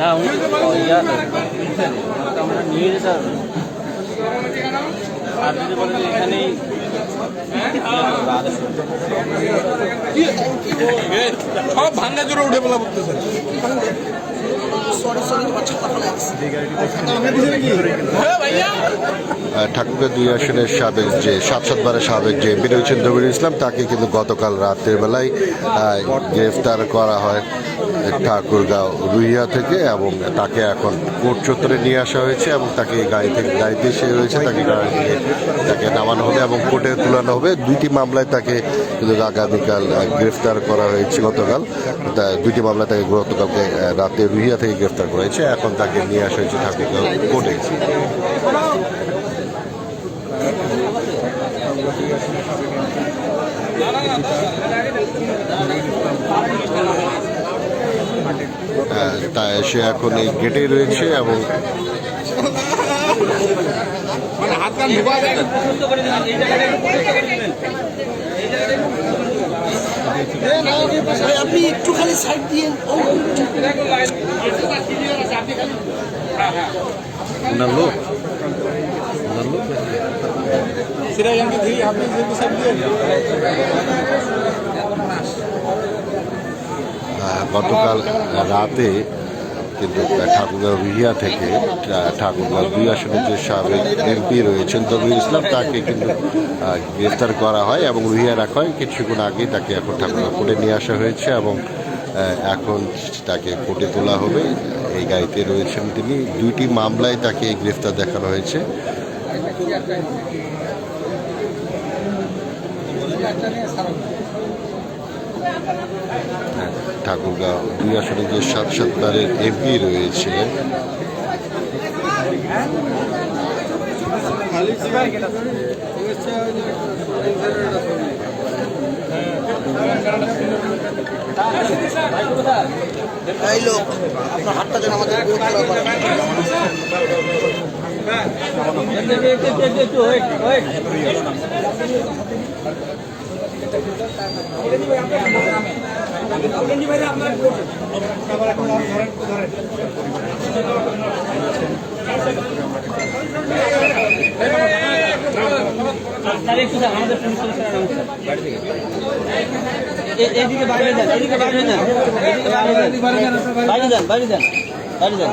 না, উনি আমরা নিয়ে যেতে হবে। যদি বলে যে সব ভাঙ্গা জোরে উঠে বলা বলতেছে। হ্যাঁ ঠাকুরগাঁ দুই আসনের সাবেক যে সাত সাতবারের সাবেক যে এমপি রয়েছেন ইসলাম তাকে কিন্তু গতকাল রাতের বেলায় গ্রেফতার করা হয় ঠাকুরগাঁও রুইয়া থেকে এবং তাকে এখন কোর্ট চত্বরে নিয়ে আসা হয়েছে এবং তাকে গাড়ি থেকে গাড়িতে এসে রয়েছে তাকে গাড়ি থেকে তাকে নামানো হবে এবং কোর্টে তুলানো হবে। দুইটি মামলায় তাকে কিন্তু আগামীকাল গ্রেফতার করা হয়েছে গতকাল। তা দুইটি মামলায় তাকে গতকালকে রাতে রুইয়া থেকে গ্রেফতার করা হয়েছে এখন তাকে নিয়ে আসা হয়েছে ঠাকুরগাঁও কোর্টে। আহ, তা সে এখন এই গেটেই রয়েছে এবং মানে হাত কান ঢুকা একটু আপনি একটুখানি সাইড দিয়ে ওনার লোক। ধীরে আপনি সাইড দিয়ে। গতকাল রাতে কিন্তু ঠাকুরগাঁও রুহিয়া থেকে ঠাকুরগাঁও দুই আসনের যে সাবেক এমপি রয়েছেন তবির ইসলাম, তাকে কিন্তু গ্রেফতার করা হয় এবং রুহিয়া রাখা হয়। কিছুক্ষণ আগেই তাকে এখন ঠাকুরগাঁও কোর্টে নিয়ে আসা হয়েছে এবং এখন তাকে কোর্টে তোলা হবে। এই গাড়িতে রয়েছেন তিনি। দুইটি মামলায় তাকে গ্রেফতার দেখানো হয়েছে। ঠাকুরগাঁও। দুই আসনে যে সাত সাতবারের এমপি রয়েছিলেন। এই লোক আপনার হাতটা যেন আমাদের। এদিকে বাইরে যান এদিকে বাইরে যান এদিকে বাইরে যান বাইরে যান বাইরে যান বাইরে যান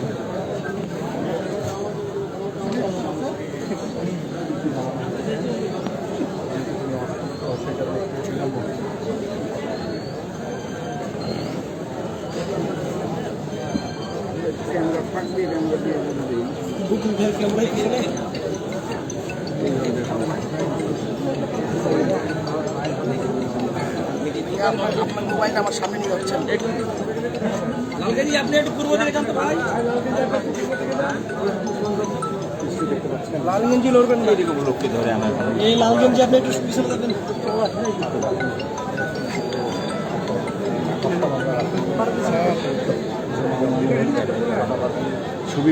আমার সামনে নিয়ে যাচ্ছেন লালগঞ্জি লড়বেন না এই লালগঞ্জি আপনি একটু ছবি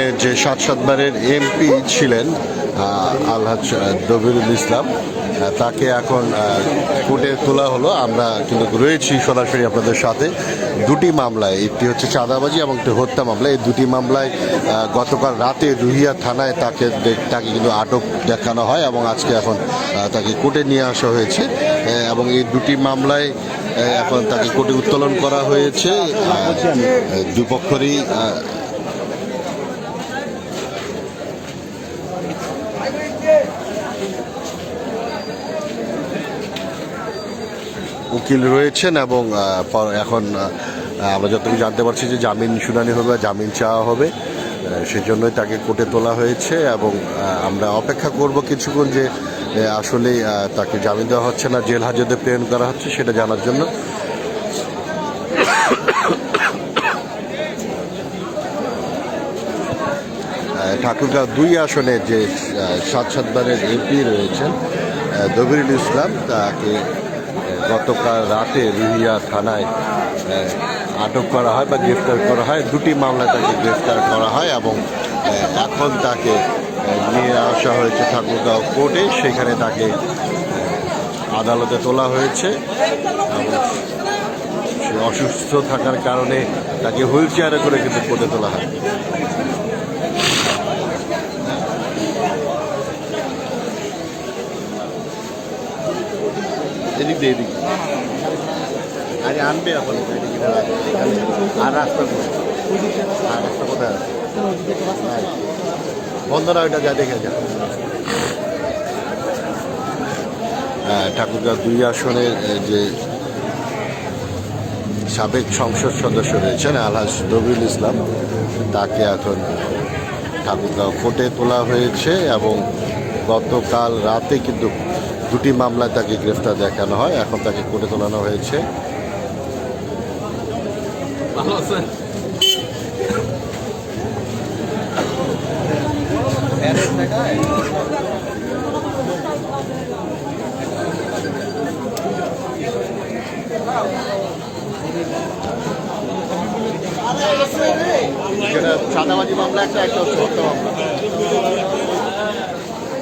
যে সাত সাতবারের এমপি ছিলেন আলহাজ দবিরুল ইসলাম তাকে এখন কোর্টে তোলা হলো। আমরা কিন্তু রয়েছি সরাসরি আপনাদের সাথে। দুটি মামলায়, একটি হচ্ছে চাঁদাবাজি এবং একটি হত্যা মামলা। এই দুটি মামলায় গতকাল রাতে রুহিয়া থানায় তাকে তাকে কিন্তু আটক দেখানো হয় এবং আজকে এখন তাকে কোর্টে নিয়ে আসা হয়েছে। এবং এই দুটি মামলায় এখন তাকে কোর্টে উত্তোলন করা হয়েছে। দুপক্ষেরই উকিল রয়েছেন এবং এখন আমরা যতটুকু জানতে পারছি যে জামিন শুনানি হবে জামিন চাওয়া হবে সেজন্যই তাকে কোর্টে তোলা হয়েছে এবং আমরা অপেক্ষা করব কিছুক্ষণ যে আসলে তাকে জামিন দেওয়া হচ্ছে না, জেল হাজতে প্রেরণ করা হচ্ছে সেটা জানার জন্য। ঠাকুরগাঁও দুই আসনে যে সাত সাতবারের এমপি রয়েছেন দবিরুল ইসলাম, তাকে গতকাল রাতে রুহিয়া থানায় আটক করা হয় বা গ্রেফতার করা হয়। দুটি মামলায় তাকে গ্রেফতার করা হয় এবং এখন তাকে নিয়ে আসা হয়েছে ঠাকুরগাঁও কোর্টে। সেখানে তাকে আদালতে তোলা হয়েছে। অসুস্থ থাকার কারণে তাকে হুইল চেয়ারে করে কিন্তু কোর্টে তোলা হয়। এদিক দিয়ে এদিক আরে আনবে এখন। আর রাস্তা? আর রাস্তা কোথায় আছে নাই। বন্ধ না ওইটা যা দেখে যা হ্যাঁ, ঠাকুরগাঁও দুই আসনের যে সাবেক সংসদ সদস্য রয়েছেন আলহাজ রবিউল ইসলাম তাকে এখন ঠাকুরগাঁও কোর্টে তোলা হয়েছে এবং গতকাল রাতে কিন্তু দুটি মামলায় তাকে গ্রেফতার দেখানো হয় এখন তাকে কোর্টে তোলানো হয়েছে। চাঁদাবাজি মামলা একটা একটা হচ্ছে হত্যা মামলা।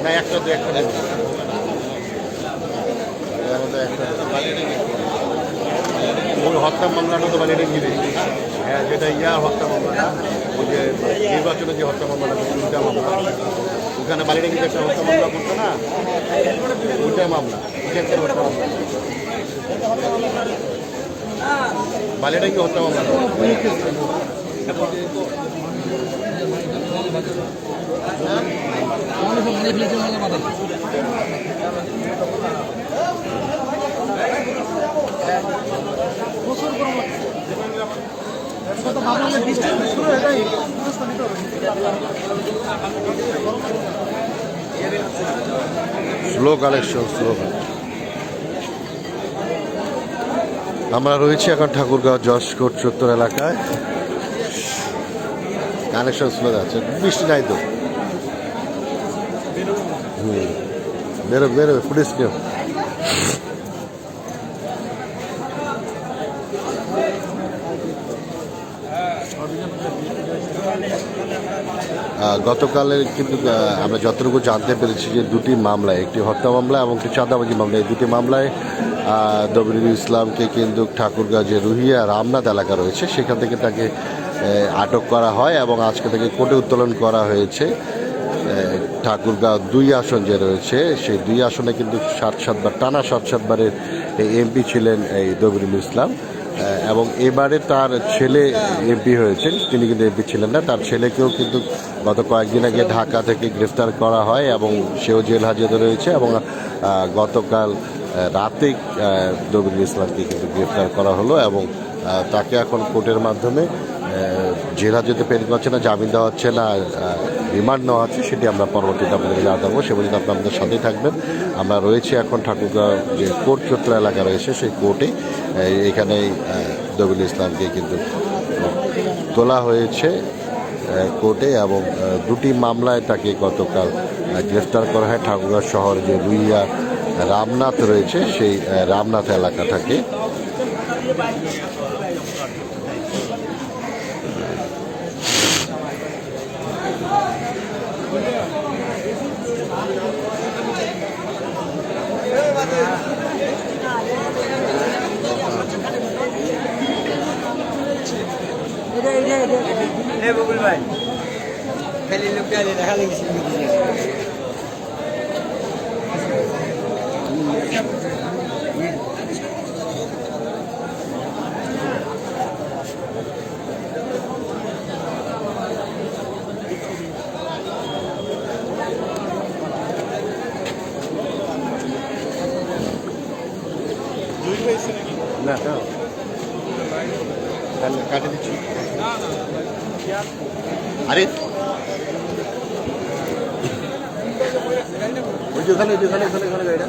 না একটা দু একটা দেবে এর মধ্যে একটা ওই হত্যা মামলাটা তো বাড়ি রেখে হ্যাঁ যেটা ইয়ার হত্যা মামলাটা, ওই যে নির্বাচনে যে হত্যা মামলাটা দুটা মামলা। ওখানে বাড়ি রেখে একটা হত্যা মামলা করতো না ওইটা মামলা ওইটা একটা হত্যা মামলা। বালিয়াডাঙ্গি হত্যা মামলা। স্লো কালেকশন স্লো আমরা রয়েছি এখন ঠাকুরগাঁও যশকোট চত্বর এলাকায়। কানেকশন স্লো যাচ্ছে বৃষ্টি নাই তো? হুম। বেরো বেরো পুলিশ কেউ? গতকালের কিন্তু আমরা যতটুকু জানতে পেরেছি যে দুটি মামলায়, একটি হত্যা মামলা এবং একটি চাঁদাবাজি মামলা, এই দুটি মামলায় দবিরুল ইসলামকে কিন্তু ঠাকুরগাঁ যে রুহিয়া রামনাথ এলাকা রয়েছে, সেখান থেকে তাকে আটক করা হয় এবং আজকে তাকে কোর্টে উত্তোলন করা হয়েছে। ঠাকুরগাঁও দুই আসন যে রয়েছে, সেই দুই আসনে কিন্তু সাত সাতবার, টানা সাত সাতবারের এমপি ছিলেন এই দবিরুল ইসলাম। এবং এবারে তার ছেলে এমপি হয়েছেন। তিনি কিন্তু এমপি ছিলেন না। তার ছেলেকেও কিন্তু গত কয়েকদিন আগে ঢাকা থেকে গ্রেফতার করা হয় এবং সেও জেল হাজতে রয়েছে এবং গতকাল রাতে দবিরুল ইসলামকে কিন্তু গ্রেফতার করা হলো এবং তাকে এখন কোর্টের মাধ্যমে জেল হাজতে প্রেরণ করছে না, জামিন দেওয়া হচ্ছে না রিমান্ড নেওয়া আছে সেটি আমরা পরবর্তীতে আপনাদের জানাব সে পর্যন্ত আপনারা আমাদের সাথেই থাকবেন। আমরা রয়েছি এখন ঠাকুরগাঁও যে কোর্ট চত্র এলাকা রয়েছে সেই কোর্টে। এখানেই দবিল ইসলামকে কিন্তু তোলা হয়েছে কোর্টে এবং দুটি মামলায় তাকে গতকাল গ্রেফতার করা হয়। ঠাকুরগাঁও শহর যে রুইয়া রামনাথ রয়েছে সেই আহ, রামনাথ এলাকা থেকে এ বকুল ভাই খালি লোক খালি দেখা লেগেছে না না তাহলে কাটে দিচ্ছি আরে। ওই যে ওখানে ওখানে ওখানে ওখানে গাড়িটা।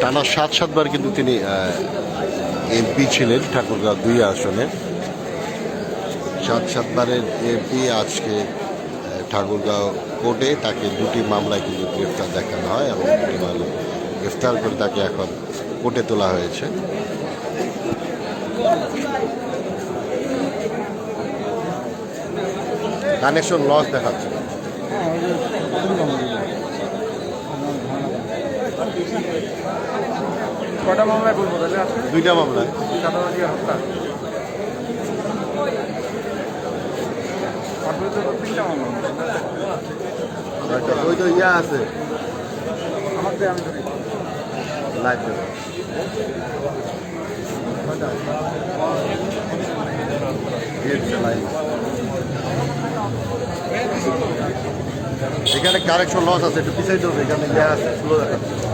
টানা সাত সাতবার কিন্তু তিনি এমপি ছিলেন ঠাকুরগাঁও দুই আসনে। সাত সাতবারের এমপি আজকে ঠাকুরগাঁও কোর্টে তাকে দুটি মামলায় কিন্তু গ্রেফতার দেখানো হয় এবং দুটি মামলা গ্রেফতার করে তাকে এখন কোর্টে তোলা হয়েছে। কানেকশন লস দেখাচ্ছে। কটা মামলায় বলব তাহলে আজকে দুইটা মামলায় চাঁদাবাজি হত্যা। তিনটা মামলা। ওই তো ইয়া আছে। আমার তো আমি লাইভ এখানে কারেকশন লস আছে একটু পিছাইতে হবে এখানে ইয়া আছে স্লো দেখাচ্ছে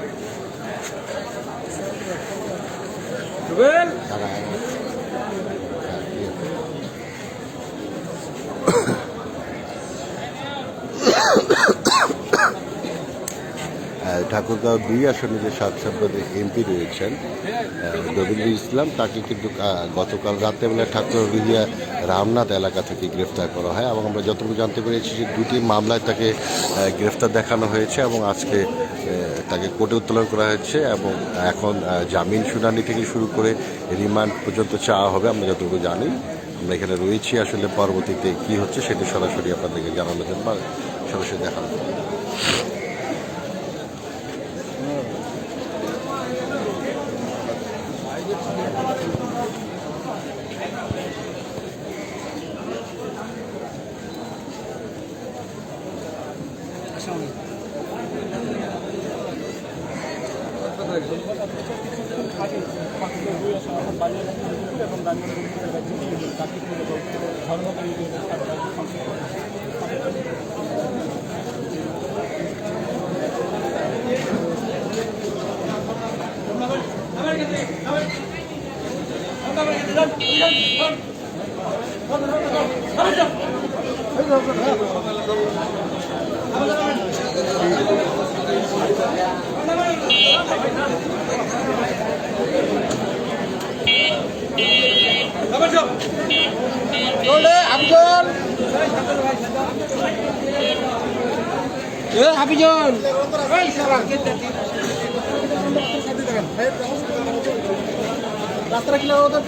ঠাকুরগাঁও দুই আসনে যে সাত এমপি রয়েছেন রবীন্দ্র ইসলাম, তাকে কিন্তু গতকাল রাত্রেবেলা ঠাকুর রিহিয়া রামনাথ এলাকা থেকে গ্রেফতার করা হয়। এবং আমরা যতটুকু জানতে পেরেছি যে দুটি মামলায় তাকে গ্রেফতার দেখানো হয়েছে এবং আজকে তাকে কোর্টে উত্তোলন করা হয়েছে এবং এখন জামিন শুনানি থেকে শুরু করে রিমান্ড পর্যন্ত চাওয়া হবে, আমরা যতটুকু জানি। আমরা এখানে রয়েছি আসলে পরবর্তীতে কি হচ্ছে সেটি সরাসরি আপনাদেরকে জানানো বা সরাসরি দেখানো এবং লাগাবো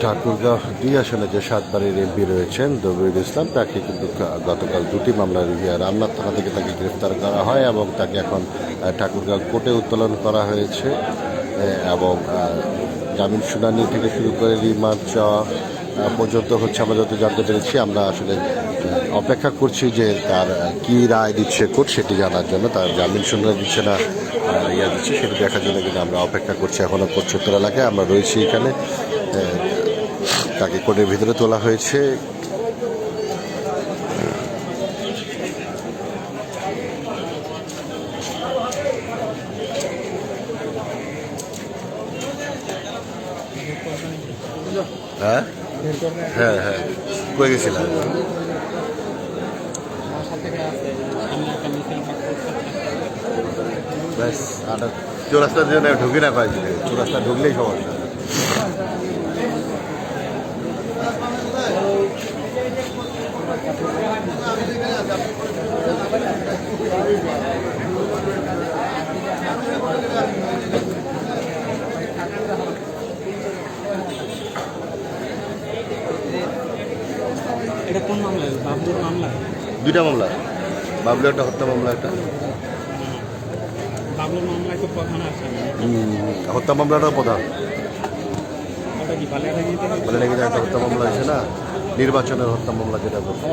ঠাকুরগাঁও দুই আসনে যে সাতবারের এমপি রয়েছেন দবিরুল ইসলাম, তাকে কিন্তু গতকাল দুটি মামলা রামনাথ থানা থেকে তাকে গ্রেফতার করা হয় এবং তাকে এখন ঠাকুরগাঁও কোর্টে উত্তোলন করা হয়েছে এবং জামিন শুনানি থেকে শুরু করে রিমান্ড চাওয়া পর্যন্ত হচ্ছে আমরা যত জানতে পেরেছি, আমরা আসলে অপেক্ষা করছি যে তার কি রায় দিচ্ছে, কোর্ট সেটি জানার জন্য, তার জামিন শুনানি দিচ্ছে না ইয়া দিচ্ছে, সেটি দেখার জন্য কিন্তু আমরা অপেক্ষা করছি এখনও চত্বর এলাকায়। আমরা রয়েছি এখানে তাকে কোর্টের ভিতরে তোলা হয়েছে। হ্যাঁ? হ্যাঁ হ্যাঁ। কয়ে গেছিলাম? ব্যাস আর চৌরাস্তার জন্য ঢুকি না পাইছি চৌরাস্তা ঢুকলেই সমস্যা। এটা কোন মামলা? বাবলুর মামলা? দুইটা মামলা। বাবলু একটা হত্যা মামলা একটা। বাবলুর মামলায় তো প্রধান আছে। হত্যা মামলাটা প্রধান। বলে নাকি একটা হত্যা মামলা আছে না? নির্বাচনের হত্যা মামলা যেটা বলছে।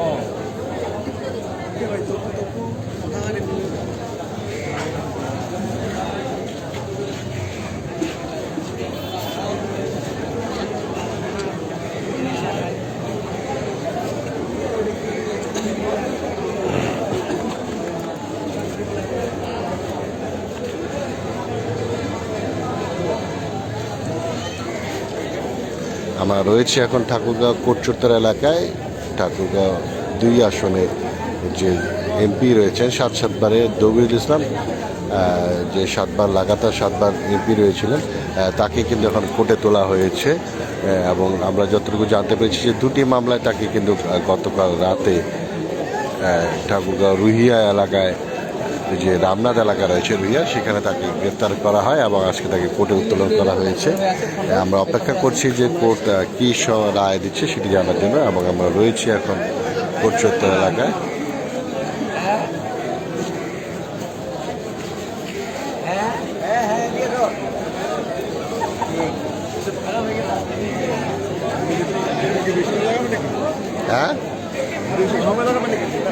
আমরা রয়েছে এখন ঠাকুরগাঁও কোটচুত্তর এলাকায়। ঠাকুরগাঁও দুই আসনের যে এমপি রয়েছেন, সাত সাতবারে দবিরুল ইসলাম যে সাতবার, লাগাতার সাতবার এমপি রয়েছিলেন তাকে কিন্তু এখন কোর্টে তোলা হয়েছে এবং আমরা যতটুকু জানতে পেরেছি যে দুটি মামলায় তাকে কিন্তু গতকাল রাতে ঠাকুরগাঁও রুহিয়া এলাকায় যে রামনাথ এলাকা রয়েছে রুইয়া, সেখানে তাকে গ্রেপ্তার করা হয় এবং আজকে তাকে কোর্টে উত্তোলন করা হয়েছে। আমরা অপেক্ষা করছি যে কোর্ট কি রায় দিচ্ছে সেটি জানার জন্য এবং আমরা রয়েছি এখন কোর্ট চত্বর এলাকায়। হ্যাঁ?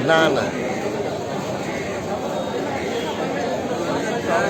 না না।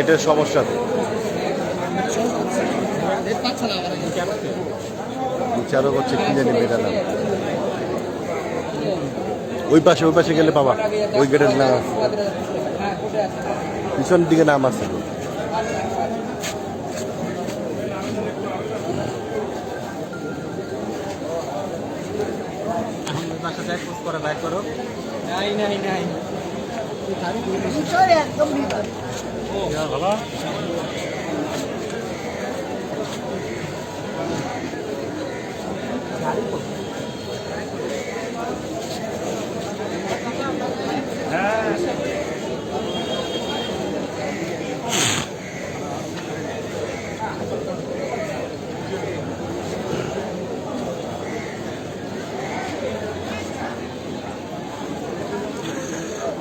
নেটের সমস্যা তো। বিচারক হচ্ছে কি জানি মেয়েটা নাম? ওই পাশে ওই পাশে গেলে বাবা ওই গেটের নাম আছে। পিছন দিকে নাম আছে করা করো। নাই নাই নাই ভালো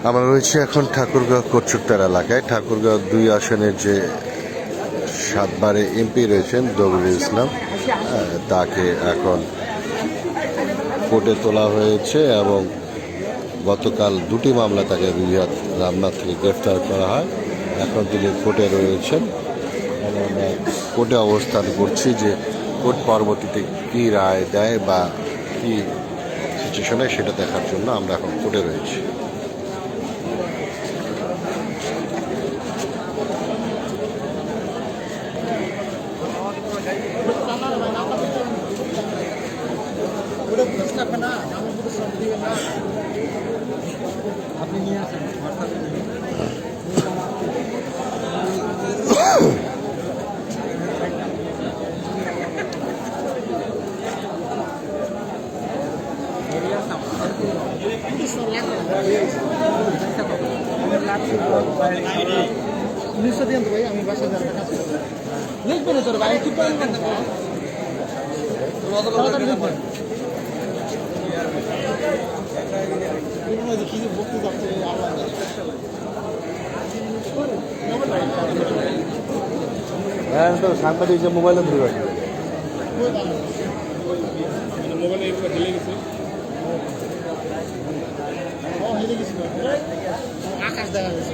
আমরা রয়েছে এখন ঠাকুরগাঁও কোটচুত্তার এলাকায়। ঠাকুরগাঁও দুই আসনের যে সাতবারে এমপি রয়েছেন দবিরুল ইসলাম তাকে এখন কোর্টে তোলা হয়েছে এবং গতকাল দুটি মামলা তাকে রিয়াদ রামনাথ থেকে গ্রেফতার করা হয়। এখন তিনি কোর্টে রয়েছেন। কোর্টে অবস্থান করছি যে কোর্ট পরবর্তীতে কী রায় দেয় বা কী সিচুয়েশনে সেটা দেখার জন্য আমরা এখন কোর্টে রয়েছি। উনিশশো দিন তো ভাই আমি বাসায় যাব লিখবেন তোর ভাই কি করবেন কি বকতে যাচ্ছে। হ্যাঁ তো সাংবাদিক যে মোবাইলে ধরে মোবাইলে এগুলো ঢেলে গেছে আকাশ দেখা গেছে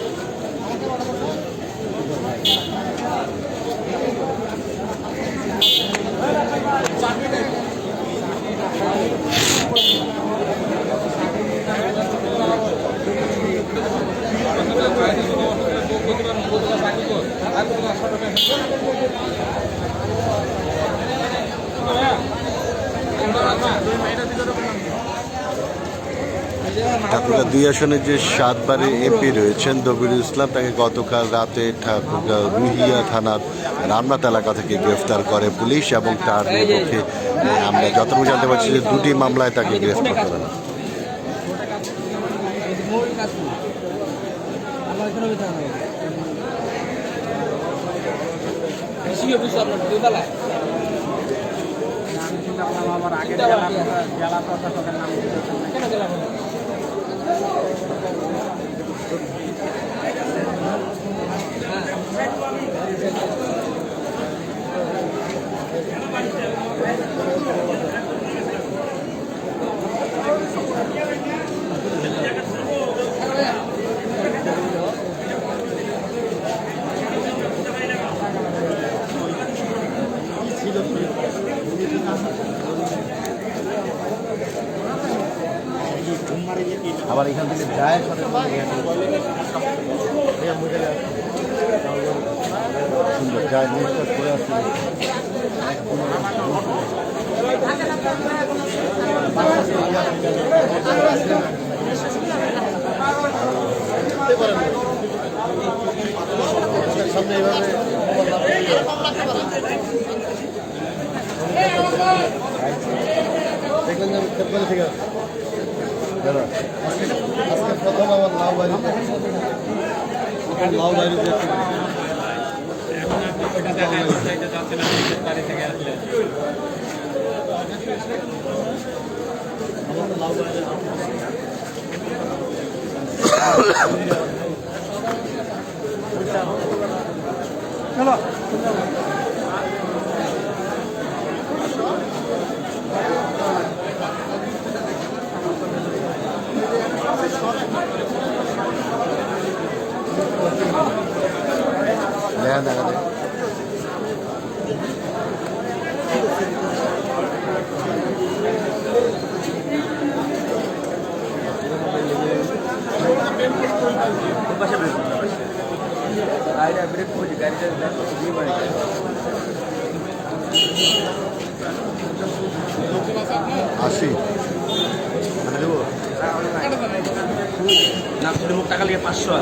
দুই আসনের যে সাতবারে এমপি রয়েছেন দবিরুল ইসলাম, তাকে গতকাল রাতে রুহিয়া থানার রামনাথ এলাকা থেকে গ্রেফতার করে পুলিশ এবং তার বিপক্ষে আমরা যতটুকু জানতে পারছি যে দুটি মামলায় তাকে গ্রেফতার করে আমার এখানে বেতন হবে বেশি বুঝছ আপনার আবার এখান থেকে যায় সুন্দর যায় জিনিসটা করে আসছে সামনে এইভাবে দেখলেন যে আমি থেকে আসছি। আজকে আজকে প্রথম আমার লাউ বাইরে লাউ বাইরে দেখতে দেখা দেখা দেয় গাড়িটা ব্রেক করছি গাড়িটা দিয়ে বাড়ি আসি না মুখ টাকা লিয়ে পাঁচশো